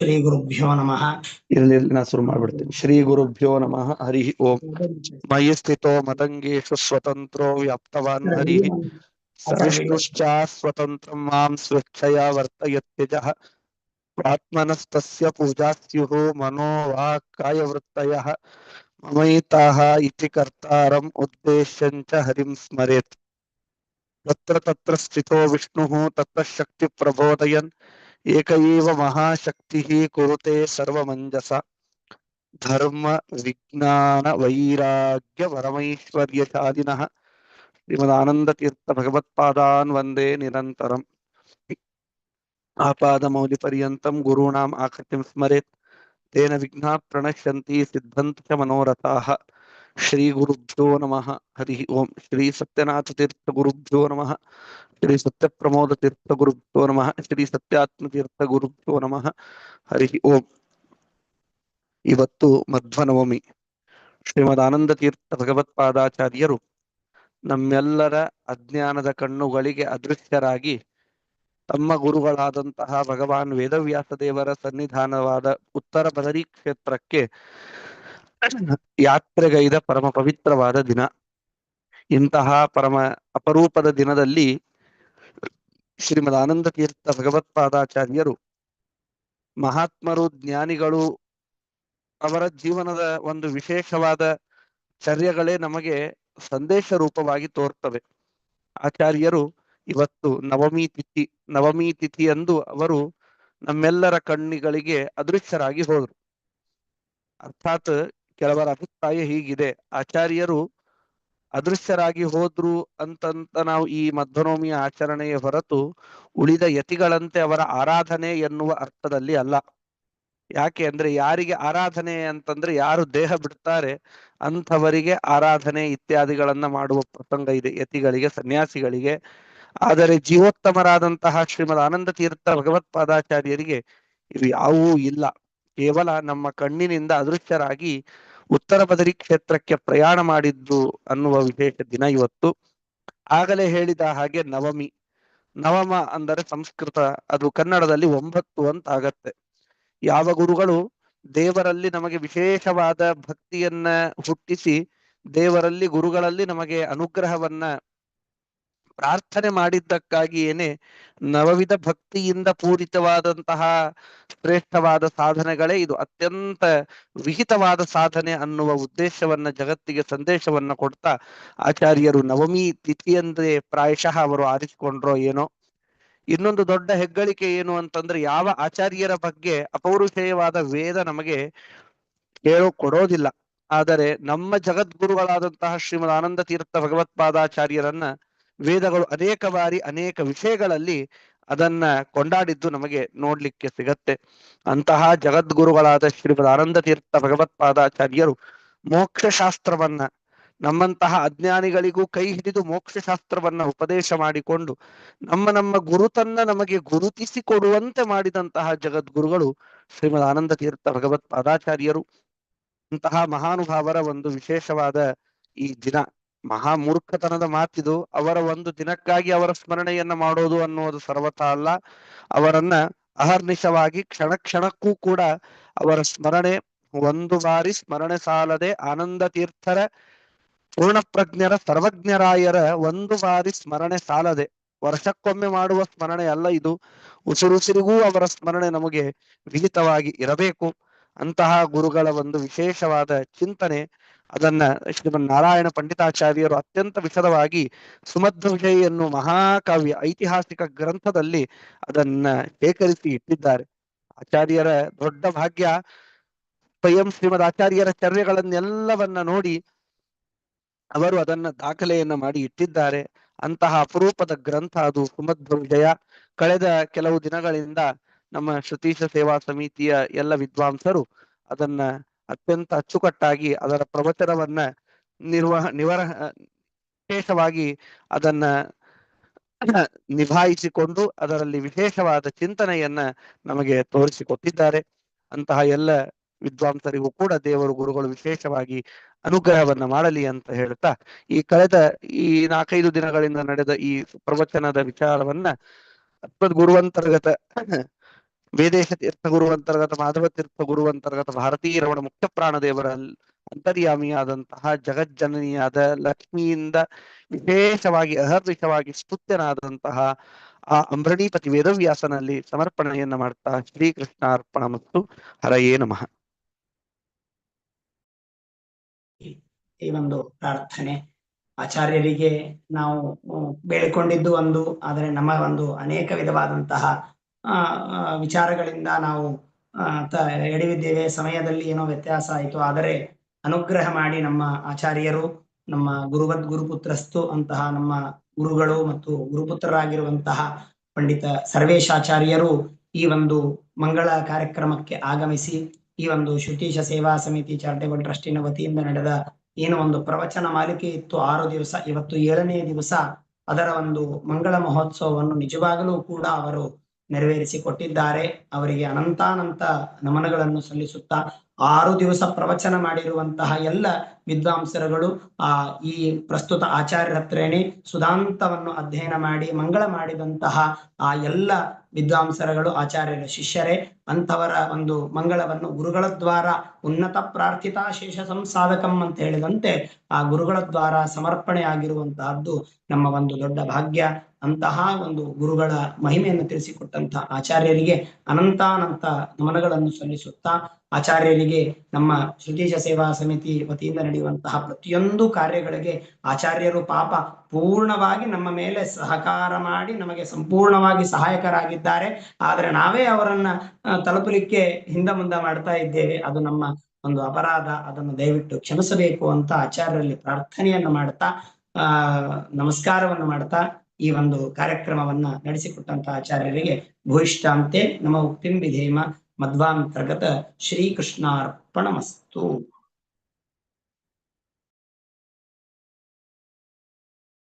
ಶ್ರೀ ಗುರುಭ್ಯೋ ನಮಃ ಇಲ್ಲಿ ನಾ ಶುರು ಮಾಡ್ಬಿಡ್ತೀನಿ ಶ್ರೀ ಗುರುಭ್ಯೋ ನಮಃ ಹರಿ ಓಂ ಮಯಿ ಸ್ಥಿತೋ ಮದಂಗೇಶು ಸ್ವತಂತ್ರೋ ವ್ಯಾಪ್ತವಾನ್ ಹರಿ ವಿಷ್ಣುಶ್ಚ ಸ್ವತಂತ್ರಂ ಮಾಂ ಸ್ವೇಚ್ಛಯಾ ವರ್ತಯತ್ಯಜಃ ಆತ್ಮನಸ್ತಸ್ಯ ಪೂಜಾ ಸ್ಯುಃ ಮನೋ ವಾಕ್ ಕಾಯವೃತ್ತಯಃ ಮಮೈತಾಃ ಇತಿ ಕರ್ತಾರಂ ಉದ್ದೇಶ್ಯಂಚ ಹರಿಂ ಸ್ಮರೇತ್ ತತ್ರ ತತ್ರ ಸ್ಥಿತೋ ವಿಷ್ಣುಃ ತತ್ರ ಶಕ್ತಿ ಪ್ರಬೋದಯನ್ एक महाशक्ति कुरुते सर्वमंजस धर्म विज्ञान वैराग्य वरमैश्वर्यशालिनः श्रीमदानन्दतीर्थ भगवत्पादान् वंदे निरन्तरम्। आपादमौलिपर्यन्तं गुरूणाम् आकृतिं स्मरेत्। तेन विघ्ना प्रणश्यंती सिद्धंत च मनोरथाः ಶ್ರೀ ಗುರುಭ್ಯೋ ನಮಃ ಹರಿ ಓಂ ಶ್ರೀ ಸತ್ಯನಾಥ ತೀರ್ಥ ಗುರುಭ್ಯೋ ನಮಃ ಶ್ರೀ ಸತ್ಯ ಪ್ರಮೋದ ತೀರ್ಥ ಗುರುಭ್ಯೋ ನಮಃ ಶ್ರೀ ಸತ್ಯಾತ್ಮ ತೀರ್ಥ ಗುರುಭ್ಯೋ ನಮಃ ಹರಿ ಓಂ ಇವತ್ತು ಮಧ್ವನವಮಿ ಶ್ರೀಮದ್ ಆನಂದ ತೀರ್ಥ ಭಗವತ್ಪಾದಾಚಾರ್ಯರು ನಮ್ಮೆಲ್ಲರ ಅಜ್ಞಾನದ ಕಣ್ಣುಗಳಿಗೆ ಅದೃಶ್ಯರಾಗಿ ತಮ್ಮ ಗುರುಗಳಾದಂತಹ ಭಗವಾನ್ ವೇದವ್ಯಾಸ ದೇವರ ಸನ್ನಿಧಾನವಾದ ಉತ್ತರ ಬದರಿ ಕ್ಷೇತ್ರಕ್ಕೆ ಯಾತ್ರೆಗೈದ ಪರಮ ಪವಿತ್ರವಾದ ದಿನ. ಇಂತಹ ಪರಮ ಅಪರೂಪದ ದಿನದಲ್ಲಿ ಶ್ರೀಮದ್ ಆನಂದ ತೀರ್ಥ ಭಗವತ್ಪಾದಾಚಾರ್ಯರು, ಮಹಾತ್ಮರು, ಜ್ಞಾನಿಗಳು ಅವರ ಜೀವನದ ಒಂದು ವಿಶೇಷವಾದ ಚರ್ಯಗಳೇ ನಮಗೆ ಸಂದೇಶ ರೂಪವಾಗಿ ತೋರ್ತವೆ. ಆಚಾರ್ಯರು ಇವತ್ತು ನವಮಿ ತಿಥಿ, ನವಮಿ ತಿಥಿಯಂದು ಅವರು ನಮ್ಮೆಲ್ಲರ ಕಣ್ಣಿಗಳಿಗೆ ಅದೃಶ್ಯರಾಗಿ ಹೋದರು. ಅರ್ಥಾತ್ ಕೆಲವರ ಅಭಿಪ್ರಾಯ ಹೀಗಿದೆ. ಆಚಾರ್ಯರು ಅದೃಶ್ಯರಾಗಿ ಹೋದ್ರು ಅಂತಂತ ನಾವು ಈ ಮಧ್ವನವಮಿಯ ಆಚರಣೆಯ ಹೊರತು ಉಳಿದ ಯತಿಗಳಂತೆ ಅವರ ಆರಾಧನೆ ಎನ್ನುವ ಅರ್ಥದಲ್ಲಿ ಅಲ್ಲ. ಯಾಕೆ ಅಂದ್ರೆ ಯಾರಿಗೆ ಆರಾಧನೆ ಅಂತಂದ್ರೆ ಯಾರು ದೇಹ ಬಿಡ್ತಾರೆ ಅಂಥವರಿಗೆ ಆರಾಧನೆ ಇತ್ಯಾದಿಗಳನ್ನ ಮಾಡುವ ಪ್ರಸಂಗ ಇದೆ ಯತಿಗಳಿಗೆ, ಸನ್ಯಾಸಿಗಳಿಗೆ. ಆದರೆ ಜೀವೋತ್ತಮರಾದಂತಹ ಶ್ರೀಮದ್ ಆನಂದ ತೀರ್ಥ ಭಗವತ್ಪಾದಾಚಾರ್ಯರಿಗೆ ಇವು ಯಾವುವೂ ಇಲ್ಲ. ಕೇವಲ ನಮ್ಮ ಕಣ್ಣಿನಿಂದ ಅದೃಶ್ಯರಾಗಿ ಉತ್ತರ ಬದರಿ ಕ್ಷೇತ್ರಕ್ಕೆ ಪ್ರಯಾಣ ಮಾಡಿದ್ದು ಅನ್ನುವ ವಿಶೇಷ ದಿನ ಇವತ್ತು. ಆಗಲೇ ಹೇಳಿದ ಹಾಗೆ ನವಮಿ. ನವಮ ಅಂದರೆ ಸಂಸ್ಕೃತ. ಅದು ಕನ್ನಡದಲ್ಲಿ ಒಂಬತ್ತು ಅಂತ ಆಗತ್ತೆ. ಯಾವ ಗುರುಗಳು ದೇವರಲ್ಲಿ ನಮಗೆ ವಿಶೇಷವಾದ ಭಕ್ತಿಯನ್ನ ಹುಟ್ಟಿಸಿ ದೇವರಲ್ಲಿ ಗುರುಗಳಲ್ಲಿ ನಮಗೆ ಅನುಗ್ರಹವನ್ನ ಪ್ರಾರ್ಥನೆ ಮಾಡಿದ್ದಕ್ಕಾಗಿಯೇನೆ ನವವಿಧ ಭಕ್ತಿಯಿಂದ ಪೂರಿತವಾದಂತಹ ಶ್ರೇಷ್ಠವಾದ ಸಾಧನೆಗಳೇ ಇದು. ಅತ್ಯಂತ ವಿಹಿತವಾದ ಸಾಧನೆ ಅನ್ನುವ ಉದ್ದೇಶವನ್ನ, ಜಗತ್ತಿಗೆ ಸಂದೇಶವನ್ನ ಕೊಡ್ತಾ ಆಚಾರ್ಯರು ನವಮಿ ತಿಥಿಯಂದೇ ಪ್ರಾಯಶಃ ಅವರು ಆರಿಸಿಕೊಂಡ್ರೋ ಏನೋ. ಇನ್ನೊಂದು ದೊಡ್ಡ ಹೆಗ್ಗಳಿಕೆ ಏನು ಅಂತಂದ್ರೆ, ಯಾವ ಆಚಾರ್ಯರ ಬಗ್ಗೆ ಅಪೌರುಷೇಯವಾದ ವೇದ ನಮಗೆ ಹೇಳೋ ಕೊಡೋದಿಲ್ಲ. ಆದರೆ ನಮ್ಮ ಜಗದ್ಗುರುಗಳಾದಂತಹ ಶ್ರೀಮದ್ ಆನಂದ ತೀರ್ಥ ಭಗವತ್ಪಾದಾಚಾರ್ಯರನ್ನ ವೇದಗಳು ಅನೇಕ ಬಾರಿ ಅನೇಕ ವಿಷಯಗಳಲ್ಲಿ ಅದನ್ನ ಕೊಂಡಾಡಿದ್ದು ನಮಗೆ ನೋಡ್ಲಿಕ್ಕೆ ಸಿಗತ್ತೆ. ಅಂತಹ ಜಗದ್ಗುರುಗಳಾದ ಶ್ರೀಮದ್ ಆನಂದ ತೀರ್ಥ ಭಗವತ್ಪಾದಾಚಾರ್ಯರು ಮೋಕ್ಷ ಶಾಸ್ತ್ರವನ್ನ ನಮ್ಮಂತಹ ಅಜ್ಞಾನಿಗಳಿಗೂ ಕೈ ಹಿಡಿದು ಮೋಕ್ಷ ಶಾಸ್ತ್ರವನ್ನ ಉಪದೇಶ ಮಾಡಿಕೊಂಡು, ನಮ್ಮ ನಮ್ಮ ಗುರುತನ್ನ ನಮಗೆ ಗುರುತಿಸಿ ಕೊಡುವಂತೆ ಮಾಡಿದಂತಹ ಜಗದ್ಗುರುಗಳು ಶ್ರೀಮದ್ ಆನಂದ ತೀರ್ಥ ಭಗವತ್ ಪಾದಾಚಾರ್ಯರು. ಅಂತಹ ಮಹಾನುಭಾವರ ಒಂದು ವಿಶೇಷವಾದ ಈ ದಿನ. ಮಹಾ ಮೂರ್ಖತನದ ಮಾತಿದು, ಅವರ ಒಂದು ದಿನಕ್ಕಾಗಿ ಅವರ ಸ್ಮರಣೆಯನ್ನ ಮಾಡೋದು ಅನ್ನೋದು ಸರ್ವತಾ ಅಲ್ಲ. ಅವರನ್ನ ಅಹರ್ನಿಶವಾಗಿ ಕ್ಷಣ ಕ್ಷಣಕ್ಕೂ ಕೂಡ ಅವರ ಸ್ಮರಣೆ, ಒಂದು ಬಾರಿ ಸ್ಮರಣೆ ಸಾಲದೆ ಆನಂದ ತೀರ್ಥರ ಪೂರ್ಣಪ್ರಜ್ಞರ ಸರ್ವಜ್ಞರಾಯರ ಒಂದು ಬಾರಿ ಸ್ಮರಣೆ ಸಾಲದೆ, ವರ್ಷಕ್ಕೊಮ್ಮೆ ಮಾಡುವ ಸ್ಮರಣೆ ಅಲ್ಲ ಇದು. ಉಸಿರುಸಿರಿಗೂ ಅವರ ಸ್ಮರಣೆ ನಮಗೆ ವಿಹಿತವಾಗಿ ಇರಬೇಕು. ಅಂತಹ ಗುರುಗಳ ಒಂದು ವಿಶೇಷವಾದ ಚಿಂತನೆ ಅದನ್ನ ಶ್ರೀಮನ್ ನಾರಾಯಣ ಪಂಡಿತಾಚಾರ್ಯರು ಅತ್ಯಂತ ವಿಶದವಾಗಿ ಸುಮಧ್ವ ವಿಷಯ ಎನ್ನುವ ಮಹಾಕಾವ್ಯ ಐತಿಹಾಸಿಕ ಗ್ರಂಥದಲ್ಲಿ ಅದನ್ನ ಶೇಖರಿಸಿ ಇಟ್ಟಿದ್ದಾರೆ. ಆಚಾರ್ಯರ ದೊಡ್ಡ ಭಾಗ್ಯ ಸ್ವಯಂ ಶ್ರೀಮದ್ ಆಚಾರ್ಯರ ಚರ್ಯಗಳನ್ನೆಲ್ಲವನ್ನ ನೋಡಿ ಅವರು ಅದನ್ನ ದಾಖಲೆಯನ್ನ ಮಾಡಿ ಇಟ್ಟಿದ್ದಾರೆ. ಅಂತಹ ಅಪರೂಪದ ಗ್ರಂಥ ಅದು ಸುಮಧ್ವ ವಿಜಯ. ಕಳೆದ ಕೆಲವು ದಿನಗಳಿಂದ ನಮ್ಮ ಶ್ರುತೀಶ ಸೇವಾ ಸಮಿತಿಯ ಎಲ್ಲ ವಿದ್ವಾಂಸರು ಅದನ್ನ ಅತ್ಯಂತ ಅಚ್ಚುಕಟ್ಟಾಗಿ ಅದರ ಪ್ರವಚನವನ್ನ ನಿರ್ವಹ ನಿವರ, ವಿಶೇಷವಾಗಿ ಅದನ್ನ ನಿಭಾಯಿಸಿಕೊಂಡು ಅದರಲ್ಲಿ ವಿಶೇಷವಾದ ಚಿಂತನೆಯನ್ನ ನಮಗೆ ತೋರಿಸಿಕೊಟ್ಟಿದ್ದಾರೆ. ಅಂತಹ ಎಲ್ಲ ವಿದ್ವಾಂಸರಿಗೂ ಕೂಡ ದೇವರು ಗುರುಗಳು ವಿಶೇಷವಾಗಿ ಅನುಗ್ರಹವನ್ನ ಮಾಡಲಿ ಅಂತ ಹೇಳ್ತಾ, ಈ ಕಳೆದ ಈ ನಾಲ್ಕೈದು ದಿನಗಳಿಂದ ನಡೆದ ಈ ಪ್ರವಚನದ ವಿಚಾರವನ್ನ ಅತ್ಮದ್ ಗುರುವಂತರ್ಗತ ವೇದೇಶ ತೀರ್ಥ ಗುರು ಅಂತರ್ಗತ, ಮಾಧವ ತೀರ್ಥ ಗುರು ಅಂತರ್ಗತ ಭಾರತೀಯ ರಮಣ ಮುಖ್ಯ ಪ್ರಾಣದೇವರ ಅಂತರ್ಯಾಮಿಯಾದಂತಹ ಜಗಜ್ಜನನಿಯಾದ ಲಕ್ಷ್ಮಿಯಿಂದ ವಿಶೇಷವಾಗಿ ಅಹರ್ನಿಶವಾಗಿ ಸ್ತುತ್ಯನಾದಂತಹ ಆ ಅಂಬರಣೀಪತಿ ವೇದವ್ಯಾಸನಲ್ಲಿ ಸಮರ್ಪಣೆಯನ್ನ ಮಾಡ್ತಾ ಶ್ರೀಕೃಷ್ಣ ಅರ್ಪಣ ಮತ್ತು ಹರಯೇ ನಮಃ. ಈ ಒಂದು ಪ್ರಾರ್ಥನೆ. ಆಚಾರ್ಯರಿಗೆ ನಾವು ಬೇಡಿಕೊಂಡಿದ್ದು ಒಂದು, ಆದರೆ ನಮ್ಮ ಒಂದು ಅನೇಕ ವಿಧವಾದಂತಹ ವಿಚಾರಗಳಿಂದ ನಾವು ಎಡವಿದ್ದೇವೆ ಸಮಯದಲ್ಲಿ ಏನೋ ವ್ಯತ್ಯಾಸ ಆಯಿತು. ಆದರೆ ಅನುಗ್ರಹ ಮಾಡಿ ನಮ್ಮ ಆಚಾರ್ಯರು, ನಮ್ಮ ಗುರುವದ್ ಗುರುಪುತ್ರಸ್ತು ಅಂತಹ ನಮ್ಮ ಗುರುಗಳು ಮತ್ತು ಗುರುಪುತ್ರರಾಗಿರುವಂತಹ ಪಂಡಿತ ಸರ್ವೇಶಾಚಾರ್ಯರು ಈ ಒಂದು ಮಂಗಳ ಕಾರ್ಯಕ್ರಮಕ್ಕೆ ಆಗಮಿಸಿ, ಈ ಒಂದು ಶ್ರುತೀಶ ಸೇವಾ ಸಮಿತಿ ಚಾರಿಟೇಬಲ್ ಟ್ರಸ್ಟಿನ ವತಿಯಿಂದ ನಡೆದ ಏನು ಒಂದು ಪ್ರವಚನ ಮಾಲಿಕೆ ಇತ್ತು. ಆರು ದಿವಸ, ಇವತ್ತು ಏಳನೇ ದಿವಸ ಅದರ ಒಂದು ಮಂಗಳ ಮಹೋತ್ಸವವನ್ನು ನಿಜವಾಗಲೂ ಕೂಡ ಅವರು ನೆರವೇರಿಸಿ ಕೊಟ್ಟಿದ್ದಾರೆ ಅವರಿಗೆ ಅನಂತಾನಂತ ನಮನಗಳನ್ನು ಸಲ್ಲಿಸುತ್ತಾ ಆರು ದಿವಸ ಪ್ರವಚನ ಮಾಡಿರುವಂತಹ ಎಲ್ಲ ವಿದ್ವಾಂಸರುಗಳು ಆ ಈ ಪ್ರಸ್ತುತ ಆಚಾರ್ಯರ ಸುದಾಂತವನ್ನು ಸುಧಾಂತವನ್ನು ಅಧ್ಯಯನ ಮಾಡಿ, ಮಂಗಳ ಮಾಡಿದಂತಹ ಆ ಎಲ್ಲ ವಿದ್ವಾಂಸರುಗಳು, ಆಚಾರ್ಯರ ಶಿಷ್ಯರೇ, ಅಂಥವರ ಒಂದು ಮಂಗಳವನ್ನು ಗುರುಗಳ ದ್ವಾರ, ಉನ್ನತ ಪ್ರಾರ್ಥಿತಾ ಶೇಷ ಸಂಸಾಧಕಂ ಅಂತ ಹೇಳಿದಂತೆ ಆ ಗುರುಗಳ ದ್ವಾರ ಸಮರ್ಪಣೆ ಆಗಿರುವಂತಹದ್ದು ನಮ್ಮ ಒಂದು ದೊಡ್ಡ ಭಾಗ್ಯ. ಅಂತಹ ಒಂದು ಗುರುಗಳ ಮಹಿಮೆಯನ್ನು ತಿಳಿಸಿಕೊಟ್ಟಂತಹ ಆಚಾರ್ಯರಿಗೆ ಅನಂತಾನಂತ ನಮನಗಳನ್ನು ಸಲ್ಲಿಸುತ್ತಾ ಆಚಾರ್ಯರಿಗೆ ನಮ್ಮ ಶ್ರುತೀಶ ಸೇವಾ ಸಮಿತಿ ವತಿಯಿಂದ ನಡೆಯುವಂತಹ ಪ್ರತಿಯೊಂದು ಕಾರ್ಯಗಳಿಗೆ ಆಚಾರ್ಯರು ಪಾಪ ಪೂರ್ಣವಾಗಿ ನಮ್ಮ ಮೇಲೆ ಸಹಕಾರ ಮಾಡಿ ನಮಗೆ ಸಂಪೂರ್ಣವಾಗಿ ಸಹಾಯಕರಾಗಿದ್ದಾರೆ. ಆದರೆ ನಾವೇ ಅವರನ್ನ ತಲುಪಲಿಕ್ಕೆ ಹಿಂದ ಮುಂದೆ ಮಾಡ್ತಾ ಇದ್ದೇವೆ. ಅದು ನಮ್ಮ ಒಂದು ಅಪರಾಧ. ಅದನ್ನು ದಯವಿಟ್ಟು ಕ್ಷಮಿಸಬೇಕು ಅಂತ ಆಚಾರ್ಯರಲ್ಲಿ ಪ್ರಾರ್ಥನೆಯನ್ನು ಮಾಡ್ತಾ ನಮಸ್ಕಾರವನ್ನು ಮಾಡ್ತಾ ಈ ಒಂದು ಕಾರ್ಯಕ್ರಮವನ್ನ ನಡೆಸಿಕೊಟ್ಟಂತ ಆಚಾರ್ಯರಿಗೆ ಭೂಯಿಷ್ಠಾಂತೆ ನಮ್ಮ ಉಕ್ತಿಂ ವಿಧೇಮ ಮಧ್ವಾಂತರ್ಗತ ಶ್ರೀಕೃಷ್ಣಾರ್ಪಣಮಸ್ತು.